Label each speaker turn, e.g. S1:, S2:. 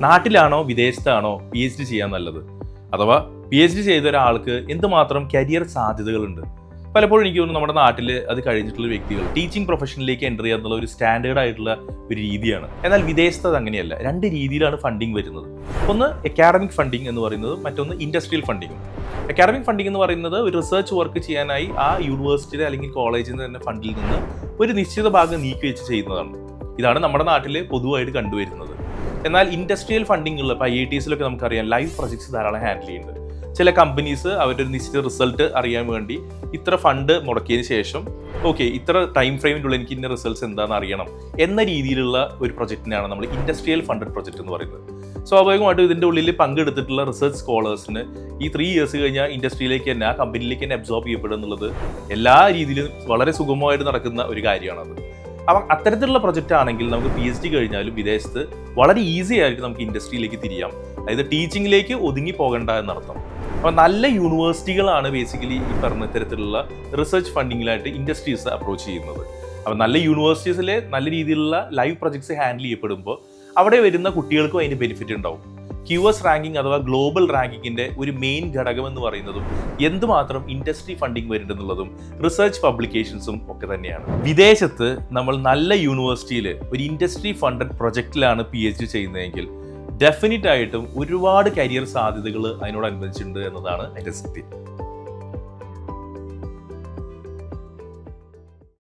S1: നാട്ടിലാണോ വിദേശത്താണോ P H D ചെയ്യാൻ നല്ലത്? അഥവാ പി എച്ച് ഡി ചെയ്ത ഒരാൾക്ക് എന്തുമാത്രം കരിയർ സാധ്യതകളുണ്ട്? പലപ്പോഴും എനിക്ക് തോന്നുന്നു നമ്മുടെ നാട്ടിൽ അത് കഴിഞ്ഞിട്ടുള്ള വ്യക്തികൾ ടീച്ചിങ് പ്രൊഫഷനിലേക്ക് എന്റർ ചെയ്യുക എന്നുള്ള ഒരു സ്റ്റാൻഡേർഡ് ആയിട്ടുള്ള ഒരു രീതിയാണ്. എന്നാൽ വിദേശത്ത് അത് അങ്ങനെയല്ല. രണ്ട് രീതിയിലാണ് ഫണ്ടിങ് വരുന്നത്. ഒന്ന് അക്കാഡമിക് ഫണ്ടിങ് എന്ന് പറയുന്നത് മറ്റൊന്ന് ഇൻഡസ്ട്രിയൽ ഫണ്ടിങ്ങും അക്കാഡമിക് ഫണ്ടിങ് എന്ന് പറയുന്നത് ഒരു റിസർച്ച് വർക്ക് ചെയ്യാനായി ആ യൂണിവേഴ്സിറ്റിയുടെ അല്ലെങ്കിൽ നിന്ന് തന്നെ ഫണ്ടിൽ നിന്ന് ഒരു നിശ്ചിത ഭാഗം നീക്കി വെച്ച് ചെയ്യുന്നതാണ്. ഇതാണ് നമ്മുടെ നാട്ടിൽ പൊതുവായിട്ട് കണ്ടുവരുന്നത്. എന്നാൽ ഇൻഡസ്ട്രിയൽ ഫണ്ടിങ് ഉള്ള ഇപ്പോൾ ഐ ഐ ടിസിലൊക്കെ നമുക്കറിയാം ലൈവ് പ്രൊജക്ട്സ് ധാരാളം ഹാൻഡിൽ ചെയ്യുന്നുണ്ട് ചില കമ്പനീസ് അവരുടെ ഒരു നിശ്ചിത റിസൾട്ട് അറിയാൻ വേണ്ടി ഇത്ര ഫണ്ട് മുടക്കിയതിന് ശേഷം ഓക്കെ ഇത്ര ടൈം ഫ്രെയിമിന്റെ ഉള്ളിൽ എനിക്ക് ഇന്ന റിസൾട്ട്സ് എന്താണെന്ന് അറിയണം എന്ന രീതിയിലുള്ള ഒരു പ്രൊജക്റ്റിനാണ് നമ്മൾ ഇൻഡസ്ട്രിയൽ ഫണ്ടഡ് പ്രൊജക്റ്റ് എന്ന് പറയുന്നത്. സ്വാഭാവികമായിട്ടും ഇതിന്റെ ഉള്ളിൽ പങ്കെടുത്തിട്ടുള്ള റിസർച്ച് സ്കോളേഴ്സിന് ഈ ത്രീ ഇയേഴ്സ് കഴിഞ്ഞാൽ ഇൻഡസ്ട്രിയിലേക്ക് തന്നെ ആ കമ്പനിയിലേക്ക് തന്നെ അബ്സോർബ് ചെയ്യപ്പെടുക എന്നുള്ളത് എല്ലാ രീതിയിലും വളരെ സുഗമമായിട്ട് നടക്കുന്ന ഒരു കാര്യമാണത്. അപ്പം അത്തരത്തിലുള്ള പ്രൊജക്റ്റ് ആണെങ്കിൽ നമുക്ക് പി എച്ച് ഡി കഴിഞ്ഞാലും വിദേശത്ത് വളരെ ഈസി ആയിരിക്കും നമുക്ക് ഇൻഡസ്ട്രിയിലേക്ക് തിരിയാം. അതായത് ടീച്ചിങ്ങിലേക്ക് ഒതുങ്ങി പോകണ്ട എന്നർത്ഥം. അപ്പോൾ നല്ല യൂണിവേഴ്സിറ്റികളാണ് ബേസിക്കലി ഈ പറഞ്ഞ ഇത്തരത്തിലുള്ള റിസർച്ച് ഫണ്ടിങ്ങിലായിട്ട് ഇൻഡസ്ട്രീസ് അപ്രോച്ച് ചെയ്യുന്നത്. അപ്പോൾ നല്ല യൂണിവേഴ്സിറ്റീസിലെ നല്ല രീതിയിലുള്ള ലൈവ് പ്രൊജക്ട്സ് ഹാൻഡിൽ ചെയ്യപ്പെടുമ്പോൾ അവിടെ വരുന്ന കുട്ടികൾക്കും അതിന്റെ ബെനിഫിറ്റ് ഉണ്ടാവും. ക്യു എസ് റാങ്കിങ് അഥവാ ഗ്ലോബൽ റാങ്കിങ്ങിന്റെ ഒരു മെയിൻ ഘടകം എന്ന് പറയുന്നതും എന്തുമാത്രം ഇൻഡസ്ട്രി ഫണ്ടിങ് വരുന്നുണ്ടെന്നുള്ളതും റിസർച്ച് പബ്ലിക്കേഷൻസും ഒക്കെ തന്നെയാണ്. വിദേശത്ത് നമ്മൾ നല്ല യൂണിവേഴ്സിറ്റിയിൽ ഒരു ഇൻഡസ്ട്രി ഫണ്ടഡ് പ്രൊജക്റ്റിലാണ് പി എച്ച് ഡി ചെയ്യുന്നതെങ്കിൽ ഡെഫിനറ്റ് ആയിട്ടും ഒരുപാട് കരിയർ സാധ്യതകൾ അതിനോടനുബന്ധിച്ചിട്ടുണ്ട് എന്നതാണ് അതിന്റെ സത്യം.